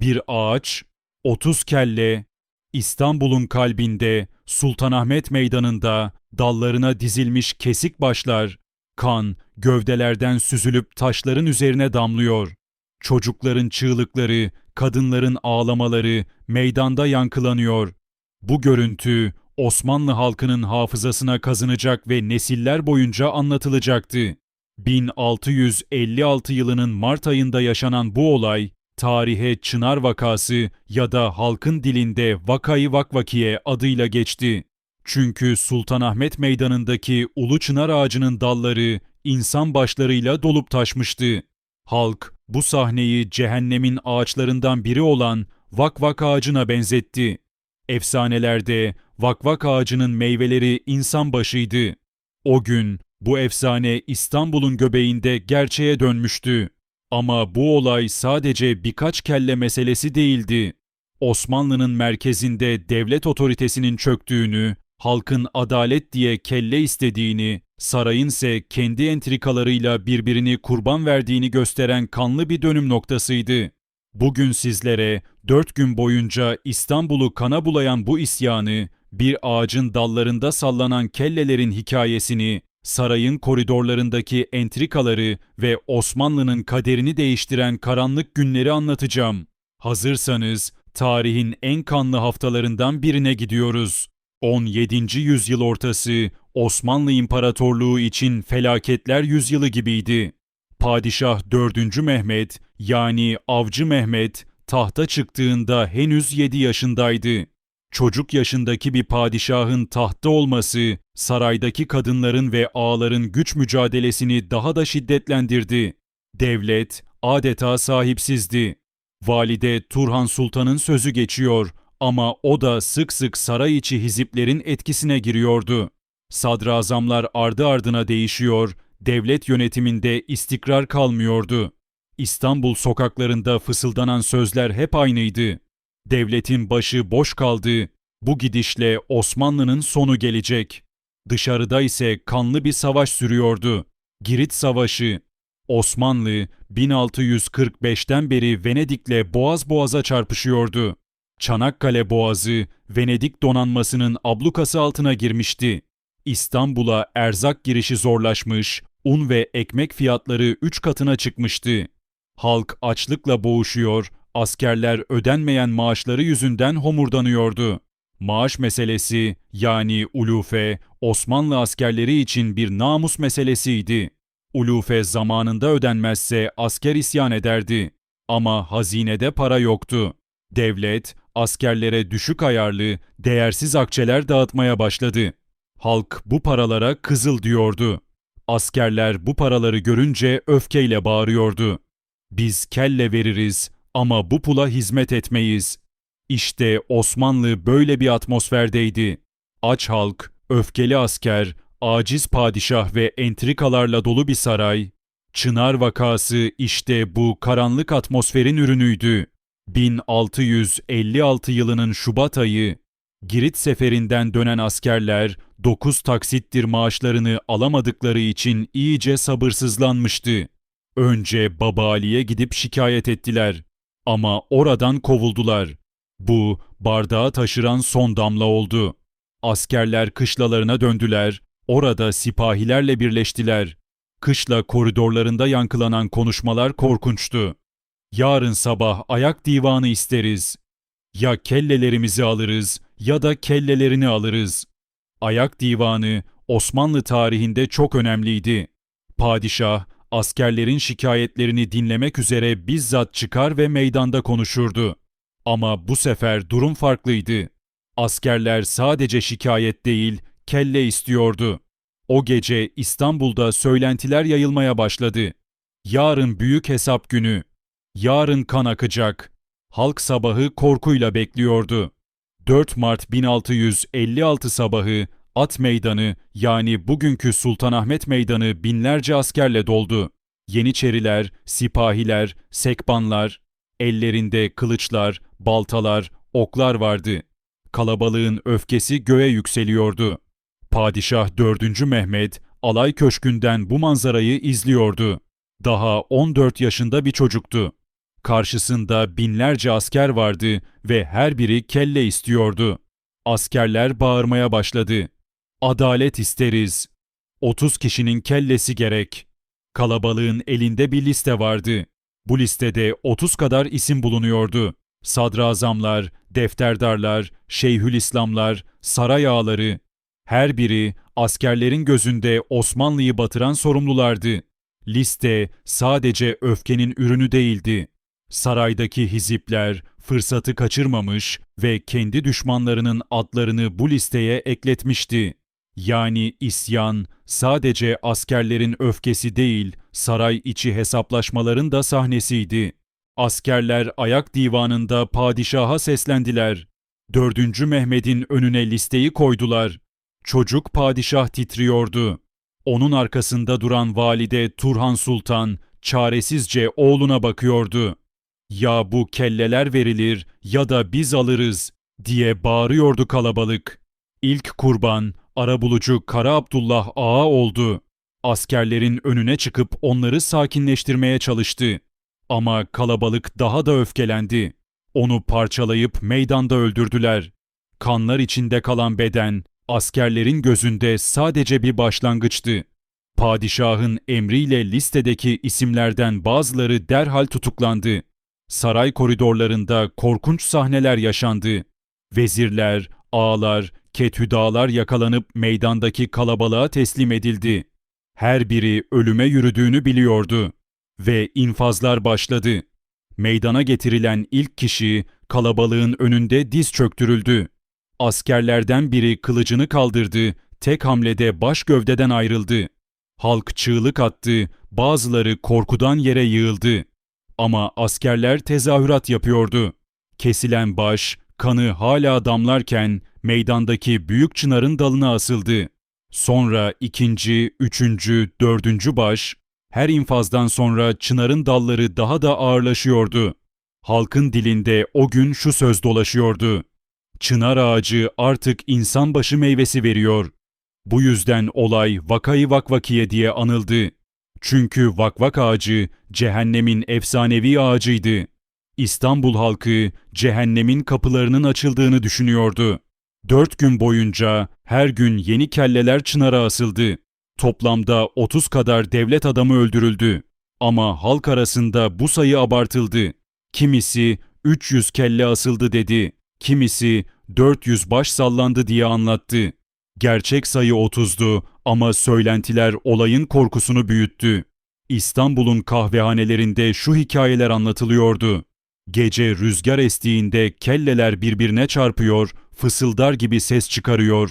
Bir ağaç, 30 kelle, İstanbul'un kalbinde, Sultanahmet Meydanı'nda dallarına dizilmiş kesik başlar, kan gövdelerden süzülüp taşların üzerine damlıyor. Çocukların çığlıkları, kadınların ağlamaları meydanda yankılanıyor. Bu görüntü Osmanlı halkının hafızasına kazınacak ve nesiller boyunca anlatılacaktı. 1656 yılının Mart ayında yaşanan bu olay, tarihe Çınar vakası ya da halkın dilinde Vakayı Vakvakiye adıyla geçti. Çünkü Sultanahmet Meydanı'ndaki Ulu Çınar ağacının dalları insan başlarıyla dolup taşmıştı. Halk bu sahneyi cehennemin ağaçlarından biri olan vakvak ağacına benzetti. Efsanelerde vakvak ağacının meyveleri insan başıydı. O gün bu efsane İstanbul'un göbeğinde gerçeğe dönmüştü. Ama bu olay sadece birkaç kelle meselesi değildi. Osmanlı'nın merkezinde devlet otoritesinin çöktüğünü, halkın adalet diye kelle istediğini, sarayın ise kendi entrikalarıyla birbirini kurban verdiğini gösteren kanlı bir dönüm noktasıydı. Bugün sizlere dört gün boyunca İstanbul'u kana bulayan bu isyanı, bir ağacın dallarında sallanan kellelerin hikayesini, sarayın koridorlarındaki entrikaları ve Osmanlı'nın kaderini değiştiren karanlık günleri anlatacağım. Hazırsanız tarihin en kanlı haftalarından birine gidiyoruz. 17. yüzyıl ortası Osmanlı İmparatorluğu için felaketler yüzyılı gibiydi. Padişah 4. Mehmet yani Avcı Mehmet tahta çıktığında henüz 7 yaşındaydı. Çocuk yaşındaki bir padişahın tahtta olması saraydaki kadınların ve ağaların güç mücadelesini daha da şiddetlendirdi. Devlet adeta sahipsizdi. Valide Turhan Sultan'ın sözü geçiyor ama o da sık sık saray içi hiziplerin etkisine giriyordu. Sadrazamlar ardı ardına değişiyor, devlet yönetiminde istikrar kalmıyordu. İstanbul sokaklarında fısıldanan sözler hep aynıydı. Devletin başı boş kaldı. Bu gidişle Osmanlı'nın sonu gelecek. Dışarıda ise kanlı bir savaş sürüyordu. Girit Savaşı. Osmanlı 1645'ten beri Venedik'le boğaz boğaza çarpışıyordu. Çanakkale Boğazı Venedik donanmasının ablukası altına girmişti. İstanbul'a erzak girişi zorlaşmış, un ve ekmek fiyatları 3 katına çıkmıştı. Halk açlıkla boğuşuyor, askerler ödenmeyen maaşları yüzünden homurdanıyordu. Maaş meselesi yani ulufe Osmanlı askerleri için bir namus meselesiydi. Ulufe zamanında ödenmezse asker isyan ederdi. Ama hazinede para yoktu. Devlet askerlere düşük ayarlı, değersiz akçeler dağıtmaya başladı. Halk bu paralara kızıl diyordu. Askerler bu paraları görünce öfkeyle bağırıyordu. Biz kelle veririz ama bu pula hizmet etmeyiz. İşte Osmanlı böyle bir atmosferdeydi. Aç halk, öfkeli asker, aciz padişah ve entrikalarla dolu bir saray. Çınar vakası işte bu karanlık atmosferin ürünüydü. 1656 yılının Şubat ayı Girit seferinden dönen askerler 9 taksittir maaşlarını alamadıkları için iyice sabırsızlanmıştı. Önce Baba Ali'ye gidip şikayet ettiler ama oradan kovuldular. Bu bardağı taşıran son damla oldu. Askerler kışlalarına döndüler, orada sipahilerle birleştiler. Kışla koridorlarında yankılanan konuşmalar korkunçtu. Yarın sabah ayak divanı isteriz. Ya kellelerimizi alırız ya da kellelerini alırız. Ayak divanı Osmanlı tarihinde çok önemliydi. Padişah askerlerin şikayetlerini dinlemek üzere bizzat çıkar ve meydanda konuşurdu. Ama bu sefer durum farklıydı. Askerler sadece şikayet değil, kelle istiyordu. O gece İstanbul'da söylentiler yayılmaya başladı. Yarın büyük hesap günü. Yarın kan akacak. Halk sabahı korkuyla bekliyordu. 4 Mart 1656 sabahı At Meydanı yani bugünkü Sultanahmet Meydanı binlerce askerle doldu. Yeniçeriler, sipahiler, sekbanlar, ellerinde kılıçlar, baltalar, oklar vardı. Kalabalığın öfkesi göğe yükseliyordu. Padişah 4. Mehmet alay köşkünden bu manzarayı izliyordu. Daha 14 yaşında bir çocuktu. Karşısında binlerce asker vardı ve her biri kelle istiyordu. Askerler bağırmaya başladı. Adalet isteriz. 30 kişinin kellesi gerek. Kalabalığın elinde bir liste vardı. Bu listede 30 kadar isim bulunuyordu. Sadrazamlar, defterdarlar, şeyhülislamlar, saray ağaları. Her biri askerlerin gözünde Osmanlı'yı batıran sorumlulardı. Liste sadece öfkenin ürünü değildi. Saraydaki hizipler fırsatı kaçırmamış ve kendi düşmanlarının adlarını bu listeye ekletmişti. Yani isyan sadece askerlerin öfkesi değil, saray içi hesaplaşmaların da sahnesiydi. Askerler ayak divanında padişaha seslendiler. Dördüncü Mehmet'in önüne listeyi koydular. Çocuk padişah titriyordu. Onun arkasında duran valide Turhan Sultan çaresizce oğluna bakıyordu. Ya bu kelleler verilir ya da biz alırız diye bağırıyordu kalabalık. İlk kurban arabulucu Kara Abdullah Ağa oldu. Askerlerin önüne çıkıp onları sakinleştirmeye çalıştı. Ama kalabalık daha da öfkelendi. Onu parçalayıp meydanda öldürdüler. Kanlar içinde kalan beden askerlerin gözünde sadece bir başlangıçtı. Padişahın emriyle listedeki isimlerden bazıları derhal tutuklandı. Saray koridorlarında korkunç sahneler yaşandı. Vezirler, ağalar, kethüdalar yakalanıp meydandaki kalabalığa teslim edildi. Her biri ölüme yürüdüğünü biliyordu ve infazlar başladı. Meydana getirilen ilk kişi kalabalığın önünde diz çöktürüldü. Askerlerden biri kılıcını kaldırdı, tek hamlede baş gövdeden ayrıldı. Halk çığlık attı, bazıları korkudan yere yığıldı. Ama askerler tezahürat yapıyordu. Kesilen baş, kanı hala damlarken meydandaki büyük çınarın dalına asıldı. Sonra ikinci, üçüncü, dördüncü baş, her infazdan sonra çınarın dalları daha da ağırlaşıyordu. Halkın dilinde o gün şu söz dolaşıyordu. Çınar ağacı artık insan başı meyvesi veriyor. Bu yüzden olay vakayı vakvakiye diye anıldı. Çünkü vakvak ağacı cehennemin efsanevi ağacıydı. İstanbul halkı cehennemin kapılarının açıldığını düşünüyordu. Dört gün boyunca her gün yeni kelleler çınara asıldı. Toplamda 30 kadar devlet adamı öldürüldü. Ama halk arasında bu sayı abartıldı. Kimisi 300 kelle asıldı dedi. Kimisi 400 baş sallandı diye anlattı. Gerçek sayı 30'du ama söylentiler olayın korkusunu büyüttü. İstanbul'un kahvehanelerinde şu hikayeler anlatılıyordu. Gece rüzgar estiğinde kelleler birbirine çarpıyor, fısıldar gibi ses çıkarıyor.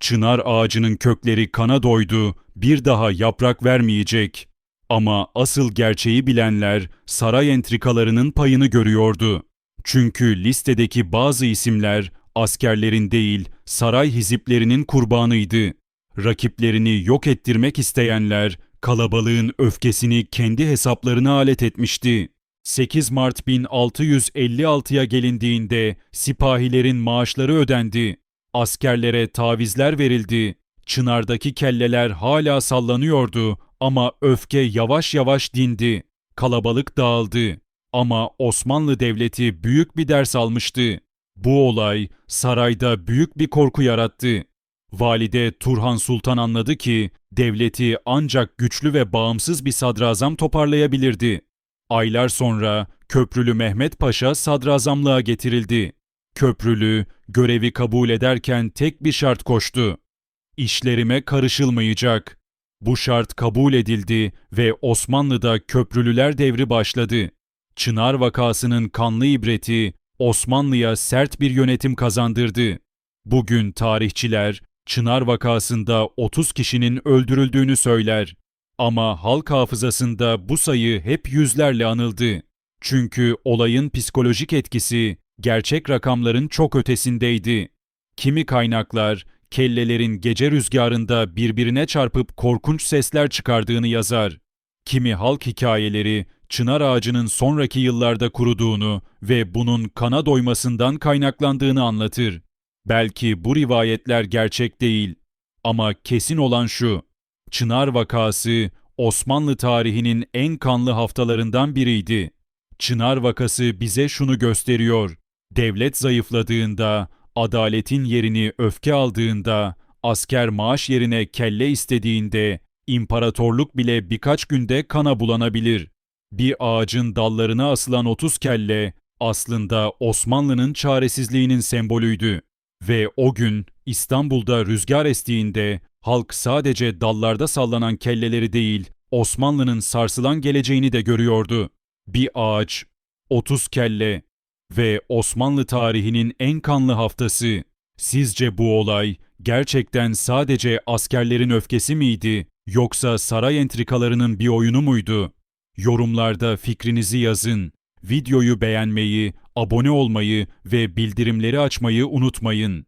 Çınar ağacının kökleri kana doydu, bir daha yaprak vermeyecek. Ama asıl gerçeği bilenler saray entrikalarının payını görüyordu. Çünkü listedeki bazı isimler askerlerin değil, saray hiziplerinin kurbanıydı. Rakiplerini yok ettirmek isteyenler kalabalığın öfkesini kendi hesaplarına alet etmişti. 8 Mart 1656'ya gelindiğinde sipahilerin maaşları ödendi. Askerlere tavizler verildi. Çınardaki kelleler hala sallanıyordu ama öfke yavaş yavaş dindi. Kalabalık dağıldı. Ama Osmanlı Devleti büyük bir ders almıştı. Bu olay sarayda büyük bir korku yarattı. Valide Turhan Sultan anladı ki devleti ancak güçlü ve bağımsız bir sadrazam toparlayabilirdi. Aylar sonra Köprülü Mehmet Paşa sadrazamlığa getirildi. Köprülü görevi kabul ederken tek bir şart koştu. İşlerime karışılmayacak. Bu şart kabul edildi ve Osmanlı'da köprülüler devri başladı. Çınar vakasının kanlı ibreti Osmanlı'ya sert bir yönetim kazandırdı. Bugün tarihçiler Çınar vakasında 30 kişinin öldürüldüğünü söyler. Ama halk hafızasında bu sayı hep yüzlerle anıldı. Çünkü olayın psikolojik etkisi gerçek rakamların çok ötesindeydi. Kimi kaynaklar kellelerin gece rüzgarında birbirine çarpıp korkunç sesler çıkardığını yazar. Kimi halk hikayeleri çınar ağacının sonraki yıllarda kuruduğunu ve bunun kana doymasından kaynaklandığını anlatır. Belki bu rivayetler gerçek değil ama kesin olan şu. Çınar vakası Osmanlı tarihinin en kanlı haftalarından biriydi. Çınar vakası bize şunu gösteriyor. Devlet zayıfladığında, adaletin yerini öfke aldığında, asker maaş yerine kelle istediğinde, imparatorluk bile birkaç günde kana bulanabilir. Bir ağacın dallarına asılan 30 kelle aslında Osmanlı'nın çaresizliğinin sembolüydü. Ve o gün İstanbul'da rüzgar estiğinde halk sadece dallarda sallanan kelleleri değil, Osmanlı'nın sarsılan geleceğini de görüyordu. Bir ağaç, 30 kelle ve Osmanlı tarihinin en kanlı haftası. Sizce bu olay gerçekten sadece askerlerin öfkesi miydi yoksa saray entrikalarının bir oyunu muydu? Yorumlarda fikrinizi yazın. Videoyu beğenmeyi, abone olmayı ve bildirimleri açmayı unutmayın.